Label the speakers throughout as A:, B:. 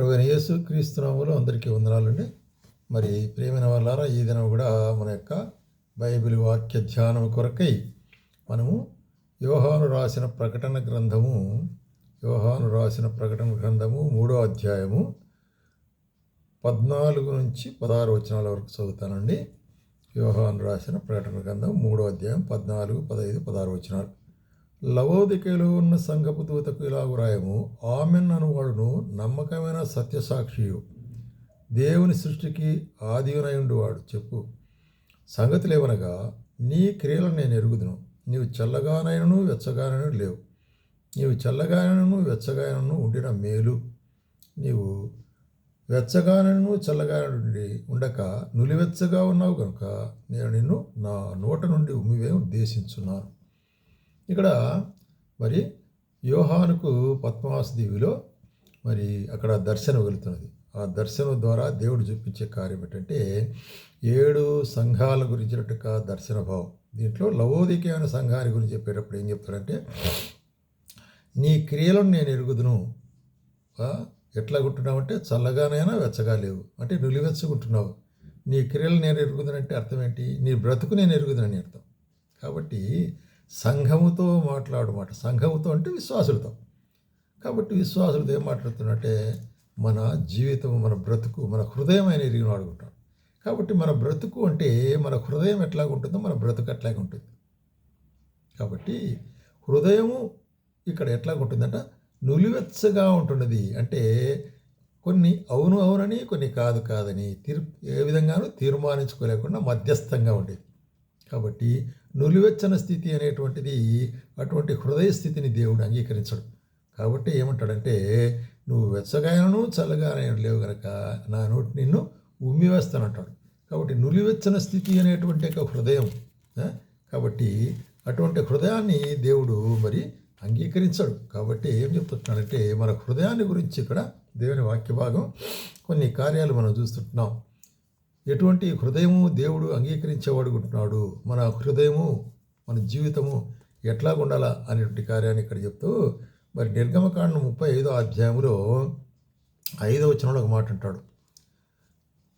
A: ప్రభు యేసు క్రీస్తునాములు అందరికీ వందనాలండి. మరి ప్రేమైన వాళ్ళారా ఈ దినం కూడా మన యొక్క బైబిల్ వాక్య ధ్యానం కొరకై మనము యోహాను రాసిన ప్రకటన గ్రంథము యోహాను రాసిన ప్రకటన గ్రంథము మూడో అధ్యాయము పద్నాలుగు నుంచి పదహారు వచనాల వరకు చదువుతానండి. యోహాను రాసిన ప్రకటన గ్రంథం మూడో అధ్యాయం పద్నాలుగు పదహైదు పదహారు వచనాలు. లవోదికలో ఉన్న సంఘపు దూతకు ఇలాగు రాయము ఆమెన్ అనువాడును నమ్మకమైన సత్యసాక్షియు. దేవుని సృష్టికి ఆదియునయుండువాడు చెప్పు. సంగతులేవనగా నీ క్రియలను నేను ఎరుగుదును. నీవు చల్లగానైనను వెచ్చగానైనను లేవు. నీవు చల్లగానను వెచ్చగానను ఉండిన మేలు. నీవు వెచ్చగానను చల్లగానుండి ఉండక నులివెచ్చగా ఉన్నావు కనుక నేను నిన్ను నా నోట నుండి ఉమ్మివే ఉద్దేశించున్నాను. ఇక్కడ మరి యోహానుకు పద్మాస దీవిలో మరి అక్కడ దర్శనం వెళుతున్నది. ఆ దర్శనం ద్వారా దేవుడు చూపించే కార్యం ఏంటంటే ఏడు సంఘాల గురించినట్టుగా దర్శన భావం. దీంట్లో లవోదికమైన సంఘాన్ని గురించి చెప్పేటప్పుడు ఏం చెప్తాడంటే నీ క్రియలను నేను ఎరుగుదును. ఎట్లా గుంటున్నావు అంటే చల్లగానైనా వెచ్చగా లేవు. అంటే నులివెచ్చగుంటున్నావు. నీ క్రియలు నేను ఎరుగుదనంటే అర్థం ఏంటి? నీ బ్రతుకు నేను ఎరుగుదనని అర్థం. కాబట్టి సంఘముతో మాట్లాడమాట. సంఘముతో అంటే విశ్వాసులతో. కాబట్టి విశ్వాసులతో ఏం మాట్లాడుతున్నట్టే మన జీవితం మన బ్రతుకు మన హృదయం ఆయన ఎరిగిన వాడుకుంటాం కాబట్టి మన బ్రతుకు అంటే మన హృదయం ఎట్లాగ ఉంటుందో మన బ్రతుకు అట్లాగే ఉంటుంది. కాబట్టి హృదయము ఇక్కడ ఎట్లా ఉంటుందంట నులివెచ్చగా ఉంటున్నది. అంటే కొన్ని అవును అవునని కొన్ని కాదు కాదని తీర్ ఏ విధంగానూ తీర్మానించుకోలేకుండా మధ్యస్థంగా ఉండేది. కాబట్టి నులివెచ్చని స్థితి అనేటువంటిది అటువంటి హృదయ స్థితిని దేవుడు అంగీకరించడు. కాబట్టి ఏమంటాడంటే నువ్వు వెచ్చగాయనను చల్లగానైనా లేవు గనక నా నోటి నిన్ను ఉమ్మివేస్తానంటాడు. కాబట్టి నులివెచ్చని స్థితి అనేటువంటి ఒక హృదయం కాబట్టి అటువంటి హృదయాన్ని దేవుడు మరి అంగీకరించాడు. కాబట్టి ఏం చెప్తున్నాడంటే మన హృదయాన్ని గురించి ఇక్కడ దేవుని వాక్య భాగం కొన్ని కార్యాలు మనం చూస్తుంటున్నాం. ఎటువంటి హృదయము దేవుడు అంగీకరించేవాడుకుంటున్నాడు? మన హృదయము మన జీవితము ఎట్లా ఉండాలా అనేటువంటి కార్యాన్ని ఇక్కడ చెప్తూ మరి నిర్గమకాండం ముప్పై ఐదో అధ్యాయంలో ఐదో వచనంలో ఒక మాట అంటాడు.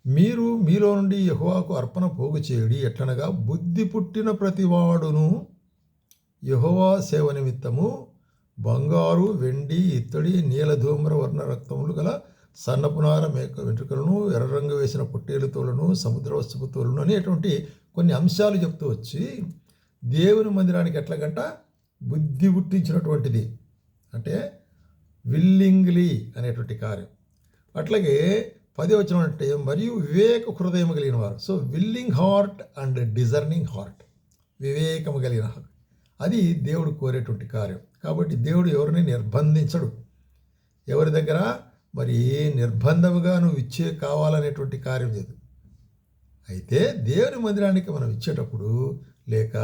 A: మీరు మీలో నుండి యహోవాకు అర్పణ పోగు చేయడి ఎట్లనగా బుద్ధి పుట్టిన ప్రతివాడును యహోవా సేవ నిమిత్తము బంగారు వెండి ఇత్తడి నీలధూమ్ర వర్ణ రక్తములు గల సన్నపునార మేక వెంట్రుకలను ఎర్ర రంగు వేసిన పొట్టేలు తోలను సముద్ర వస్తుపు తోలను అనేటువంటి కొన్ని అంశాలు చెప్తూ వచ్చి దేవుని మందిరానికి ఎట్లాగంట? బుద్ధి పుట్టించినటువంటిది. అంటే విల్లింగ్లీ అనేటువంటి కార్యం. అట్లాగే పది వచ్చిన అంటే మరియు వివేక హృదయం కలిగిన వారు. So willing heart and discerning heart. వివేకము కలిగిన అది దేవుడు కోరేటువంటి కార్యం. కాబట్టి దేవుడు ఎవరిని నిర్బంధించడు. ఎవరి దగ్గర? మరి నిర్బంధముగా నువ్వు ఇచ్చే కావాలనేటువంటి కార్యం లేదు. అయితే దేవుని మందిరానికి మనం ఇచ్చేటప్పుడు లేక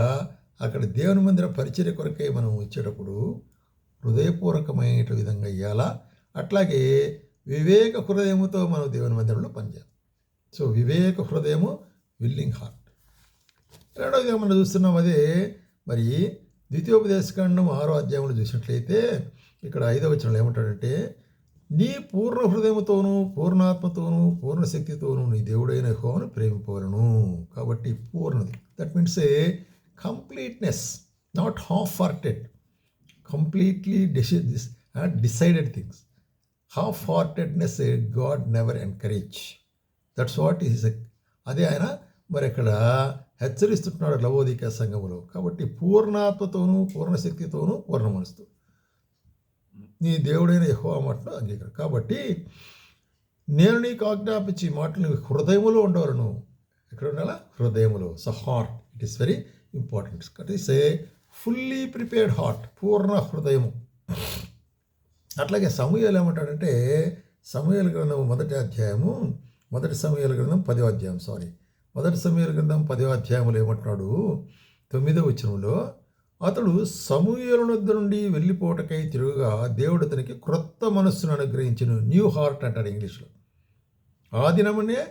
A: అక్కడ దేవుని మందిర పరిచర్య కొరకై మనం ఇచ్చేటప్పుడు హృదయపూర్వకమైన విధంగా ఇవ్వాలా అట్లాగే వివేక హృదయముతో మనం దేవుని మందిరంలో పనిచేయాలి. సో వివేక హృదయము విల్లింగ్ హార్ట్ రెండవది మనం చూస్తున్నాం అదే మరి ద్వితీయోపదేశకాండం ఆరో అధ్యాయంలో చూసినట్లయితే ఇక్కడ ఐదవ వచనంలో ఏమంటాడంటే నీ పూర్ణ హృదయముతోనూ పూర్ణాత్మతోనూ పూర్ణశక్తితోనూ నీ దేవుడైన యెహోవాను ప్రేమిపోలను కాబట్టి పూర్ణది. That means a completeness not half hearted completely DC decided things half heartedness God never encourage that's what is అదే ఆయన మరి అక్కడ హెచ్చరిస్తున్నాడు లవోదిక సంఘములో. కాబట్టి పూర్ణాత్మతోనూ పూర్ణశక్తితోనూ పూర్ణ మనసుతో నీ దేవుడైన యెహోవా మాటలు అంగీకరణ కాబట్టి నేను నీకు ఆజ్ఞాపించి మాటలు నీ హృదయములో ఉండవలను. ఎక్కడ ఉండాలా? హృదయములో. So heart it is very important it is a fully prepared heart పూర్ణ హృదయము. అట్లాగే సమూహాలు ఏమంటాడంటే సమూహాల గ్రంథం మొదటి అధ్యాయము మొదటి సమూహాల గ్రంథం పదో అధ్యాయం సారీ మొదటి సమూహాల గ్రంథం పదో అధ్యాయంలో ఏమంటున్నాడు? తొమ్మిదో వచనంలో అతడు సమూహల వద్ద నుండి వెళ్ళిపోవటకై తిరుగుగా దేవుడు అతనికి క్రొత్త మనస్సును అనుగ్రహించిన. న్యూ హార్ట్ అంటాడు ఇంగ్లీష్లో. ఆ దినమునే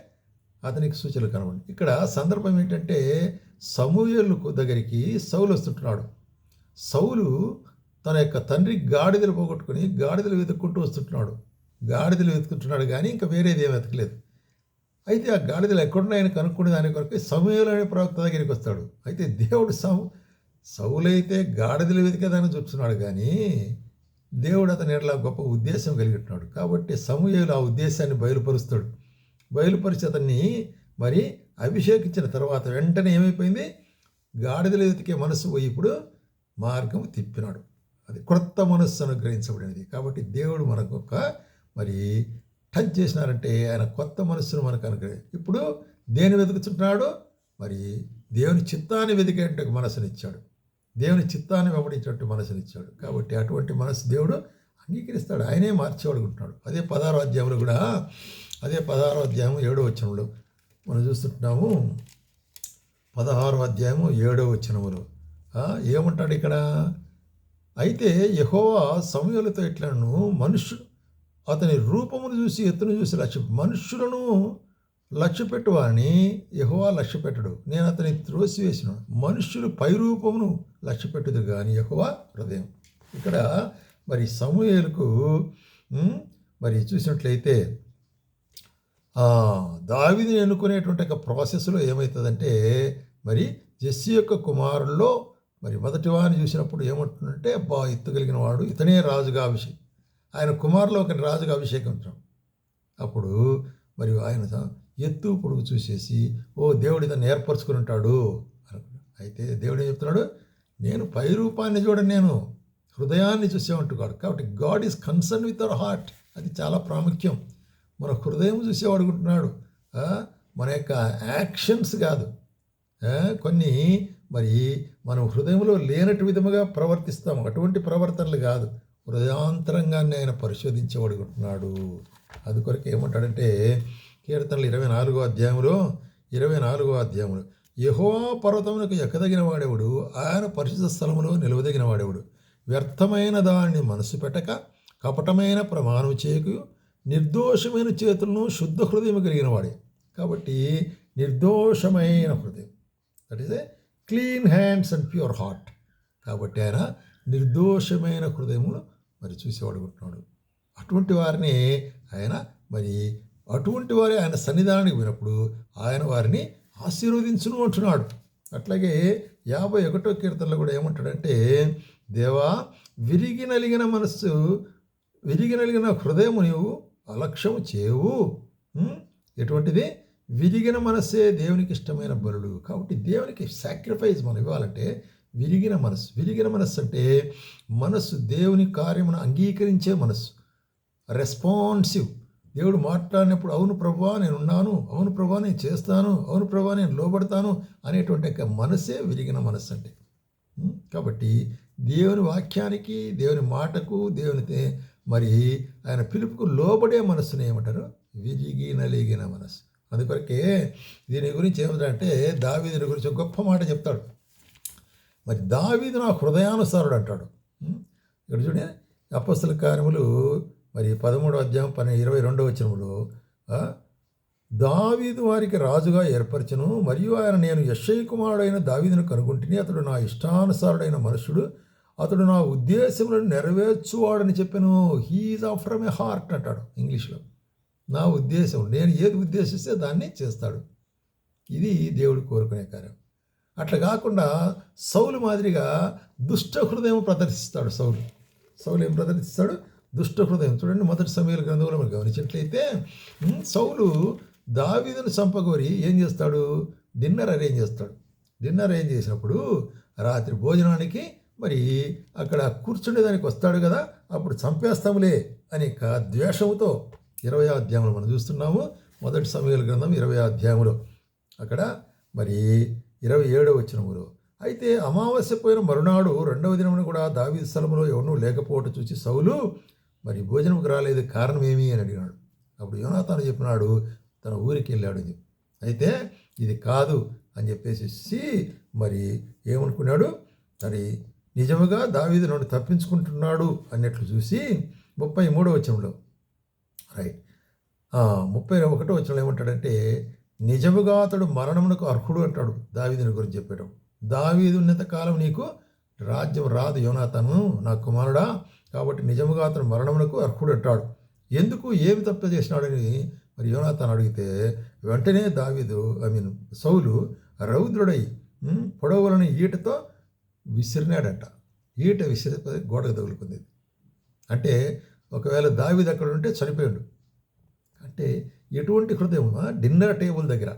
A: అతనికి సూచనలు కనబడి ఇక్కడ సందర్భం ఏంటంటే సమూహలకు దగ్గరికి సౌలు వస్తుంటున్నాడు. సౌలు తన యొక్క తండ్రి గాడిదలు పోగొట్టుకుని గాడిదలు వెతుక్కుంటూ వస్తుంటున్నాడు. గాడిదలు వెతుకుంటున్నాడు కానీ ఇంకా వేరేది ఏం వెతకలేదు. అయితే ఆ గాడిదలు ఎక్కడున్నాయని కనుక్కునే దాని కొరకు సమయంలో అనే ప్రవక్త దగ్గరికి వస్తాడు. అయితే దేవుడు సౌ సౌలైతే గాడిదలు వెతికేదాన్ని చూస్తున్నాడు కానీ దేవుడు అతని ఎట్లా గొప్ప ఉద్దేశం కలిగి కాబట్టి సమూహలు ఆ ఉద్దేశాన్ని బయలుపరుస్తాడు. బయలుపరిచి అతన్ని మరి అభిషేకించిన తర్వాత వెంటనే ఏమైపోయింది? గాడిదలు వెతికే మనసు పోయి ఇప్పుడు మార్గం తిప్పినాడు. అది క్రొత్త మనస్సు అనుగ్రహించబడినది. కాబట్టి దేవుడు మనకు ఒక మరి టచ్ చేసినారంటే ఆయన కొత్త మనస్సును మనకు అనుగ్రహి ఇప్పుడు దేని వెతుకుతున్నాడు మరి దేవుని చిత్తాన్ని వెతికేట మనసునిచ్చాడు. దేవుని చిత్తాన్ని వెంబడించినట్టు మనసునిచ్చాడు. కాబట్టి అటువంటి మనసు దేవుడు అంగీకరిస్తాడు. ఆయనే మార్చేవాడుకుంటున్నాడు అదే పదహారో అధ్యాయంలో కూడా అదే పదహారో అధ్యాయం ఏడో వచనంలో మనం చూస్తుంటున్నాము. పదహారో అధ్యాయము ఏడో వచనములు. ఏమంటాడు ఇక్కడ? అయితే యహోవా సమయాలతో ఇట్లను మనుషు అతని రూపమును చూసి ఎత్తును చూసి లక్ష్యం మనుషులను లక్ష్య పెట్టువాని యహోవా లక్ష్యపెట్టడు. నేను అతని త్రోసివేసిన. మనుష్యులు పైరూపమును లక్ష్యపెట్టదు కానీ యహోవా హృదయం. ఇక్కడ మరి సమూహలకు మరి చూసినట్లయితే దావిని ఎన్నుకునేటువంటి ఒక ప్రాసెస్లో ఏమవుతుందంటే మరి జెస్సి యొక్క కుమారుల్లో మరి మొదటి వారిని చూసినప్పుడు ఏమంటుందంటే బా ఎత్తు కలిగిన వాడు ఇతనే రాజుగా అభిషేకం ఆయన కుమారులో ఒక రాజుగా అభిషేకించడం అప్పుడు మరియు ఆయన ఎత్తు పొడుగు చూసేసి ఓ దేవుడు ఇతన్ని ఏర్పరచుకుని ఉంటాడు. అయితే దేవుడు ఏం చెప్తున్నాడు? నేను పై రూపాన్ని చూడను నేను హృదయాన్ని కాడు కాబట్టి God is concern with our heart. అది చాలా ప్రాముఖ్యం. మన హృదయం చూసేవాడు అనుకుంటున్నాడు మన యొక్క యాక్షన్స్ కాదు. కొన్ని మరి మనం హృదయంలో లేనటు విధముగా ప్రవర్తిస్తాం అటువంటి ప్రవర్తనలు కాదు. హృదయాంతరంగానే ఆయన పరిశోధించేవాడుకుంటున్నాడు అది కొరకు ఏమంటాడంటే కీర్తనలు ఇరవై నాలుగో అధ్యాయంలో ఇరవై నాలుగో అధ్యాయంలో యహోవా పర్వతమునకు ఎక్కదగిన వాడేవుడు? ఆయన పరిశుద్ధ స్థలములో నిలవదగిన వాడేవుడు? వ్యర్థమైన దాన్ని మనసు పెట్టక కపటమైన ప్రమాణం చేయకు నిర్దోషమైన చేతులను శుద్ధ హృదయం కలిగిన వాడే. కాబట్టి నిర్దోషమైన హృదయం. That is a clean hands and pure heart కాబట్టి ఆయన నిర్దోషమైన హృదయములు మరి చూసేవాడు ఉంటున్నాడు అటువంటి వారిని ఆయన మరి అటువంటి వారి ఆయన సన్నిధానానికి పోయినప్పుడు ఆయన వారిని ఆశీర్వదించును అంటున్నాడు. అట్లాగే యాభై ఒకటో కీర్తనలో కూడా ఏమంటాడంటే దేవా విరిగి నలిగిన మనస్సు విరిగి నలిగిన హృదయము నీవు అలక్ష్యము చేవు ఎటువంటిది? విరిగిన మనస్సే దేవునికి ఇష్టమైన బలుడు కాబట్టి దేవునికి సాక్రిఫైస్ మనం ఇవ్వాలంటే విరిగిన మనస్సు. విరిగిన మనస్సు అంటే మనస్సు దేవుని కార్యమును అంగీకరించే మనస్సు. రెస్పాన్సివ్ దేవుడు మాట్లాడినప్పుడు అవును ప్రభా నేను ఉన్నాను అవును ప్రభా నేను చేస్తాను. అవును ప్రభా నేను లోబడతాను. అనేటువంటి యొక్క మనసే విరిగిన మనస్సు అంటే కాబట్టి దేవుని వాక్యానికి దేవుని మాటకు దేవుని మరి ఆయన పిలుపుకు లోబడే మనస్సుని ఏమంటారు? విరిగి నలిగిన మనస్సు. అందుకొరకే దీని గురించి ఏమిటంటే దావీదుని గురించి గొప్ప మాట చెప్తాడు. మరి దావీదు నా హృదయానుసారుడు అంటాడు. ఇక్కడ చూడే అపస్తుల కార్యములు మరి పదమూడో అధ్యాయం పని ఇరవై రెండో వచనంలో దావీదు వారికి రాజుగా ఏర్పరచను మరియు ఆయన నేను యశ్వయ్య కుమారుడైన దావీదును కనుగొంటిని అతడు నా ఇష్టానుసారుడైన మనుషుడు అతడు నా ఉద్దేశములను నెరవేర్చువాడని చెప్పాను. He's of from a heart అంటాడు ఇంగ్లీష్లో. నా ఉద్దేశం నేను ఏది ఉద్దేశిస్తే దాన్ని చేస్తాడు. ఇది దేవుడు కోరుకునే కార్యం. అట్లా కాకుండా సౌలు మాదిరిగా దుష్ట హృదయం ప్రదర్శిస్తాడు సౌలు. సౌలు ఏం ప్రదర్శిస్తాడు? దుష్ట హృదయం. చూడండి మొదటి సమయాల గ్రంథంలో మనం గమనించినట్లయితే సౌలు దావీదును చంపగోరి ఏం చేస్తాడు? డిన్నర్ అరేంజ్ చేస్తాడు. డిన్నర్ అరేంజ్ చేసినప్పుడు రాత్రి భోజనానికి మరి అక్కడ కూర్చుండేదానికి వస్తాడు కదా అప్పుడు చంపేస్తాములే అని ఒక ఇరవై అధ్యాయంలో మనం చూస్తున్నాము. మొదటి సమయాల గ్రంథం ఇరవై అధ్యాయంలో. అక్కడ మరి ఇరవై ఏడవ వచ్చినములో అయితే అమావాస్య పోయిన మరునాడు రెండవ దినమున కూడా దావీ స్థలంలో ఎవరినూ లేకపోవటం చూసి సౌలు మరి భోజనంకు రాలేదు కారణం ఏమి అని అడిగినాడు అప్పుడు యోనాతాను చెప్పినాడు తన ఊరికి వెళ్ళాడు అని అయితే ఇది కాదు అని చెప్పేసి మరి ఏమనుకున్నాడు? మరి నిజముగా దావీదు నన్ను తప్పించుకుంటున్నాడు అన్నట్లు చూసి ముప్పై మూడో వచనంలో రైట్. ముప్పై ఒకటో వచనంలో ఏమంటాడంటే నిజముగా అతడు మరణమునకు అర్హుడు అంటాడు దావీదుని గురించి చెప్పాడు దావీదు ఉన్నంత కాలం నీకు రాజ్యం రాదు యోనాతను నా కుమారుడా. కాబట్టి నిజముగా అతను మరణమునకు అర్హుడు అంటాడు ఎందుకు ఏమి తప్పు చేసినాడని మరి యోనాథాన్ అడిగితే వెంటనే దావీదు ఐ మీన్ సౌలు రౌద్రుడై పొడవలని ఈటతో విసిరినాడట. ఈట విసిరి గోడకు తగులుకుంది. అంటే ఒకవేళ దావీదు అక్కడ ఉంటే చనిపోయాడు. అంటే ఎటువంటి హృదయం డిన్నర్ టేబుల్ దగ్గర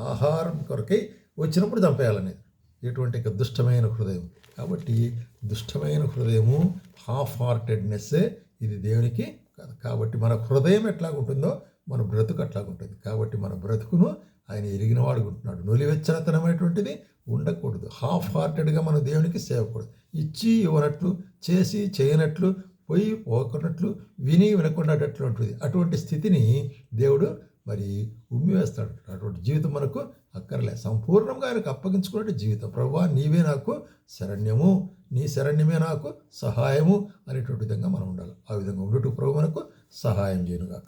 A: ఆహారం కొరకై వచ్చినప్పుడు చంపేయాలనేది. ఎటువంటి దుష్టమైన హృదయం. కాబట్టి దుష్టమైన హృదయము హాఫ్ హార్టెడ్నెస్సే ఇది దేవునికి కాదు. కాబట్టి మన హృదయం ఎట్లాగుంటుందో మన బ్రతుకు అట్లాగుంటుంది. కాబట్టి మన బ్రతుకును ఆయన ఎరిగిన వాడుకుంటున్నాడు నులివెచ్చనతనమైనటువంటిది ఉండకూడదు. హాఫ్ హార్టెడ్గా మనం దేవునికి సేవకూడదు. ఇచ్చి ఇవ్వనట్లు చేసి చేయనట్లు పోయి పోకున్నట్లు విని వినకుండాటటువంటిది. అటువంటి స్థితిని దేవుడు మరి ఉమ్మివేస్తాడు అటువంటి జీవితం మనకు అక్కర్లే. సంపూర్ణంగా ఆయనకు అప్పగించుకున్నట్టు జీవితం. ప్రభా నీవే నాకు శరణ్యము. నీ శరణ్యమే నాకు సహాయము అనేటువంటి విధంగా మనం ఉండాలి. ఆ విధంగా ఉండుటకు ప్రభు మనకు సహాయం చేయనుగా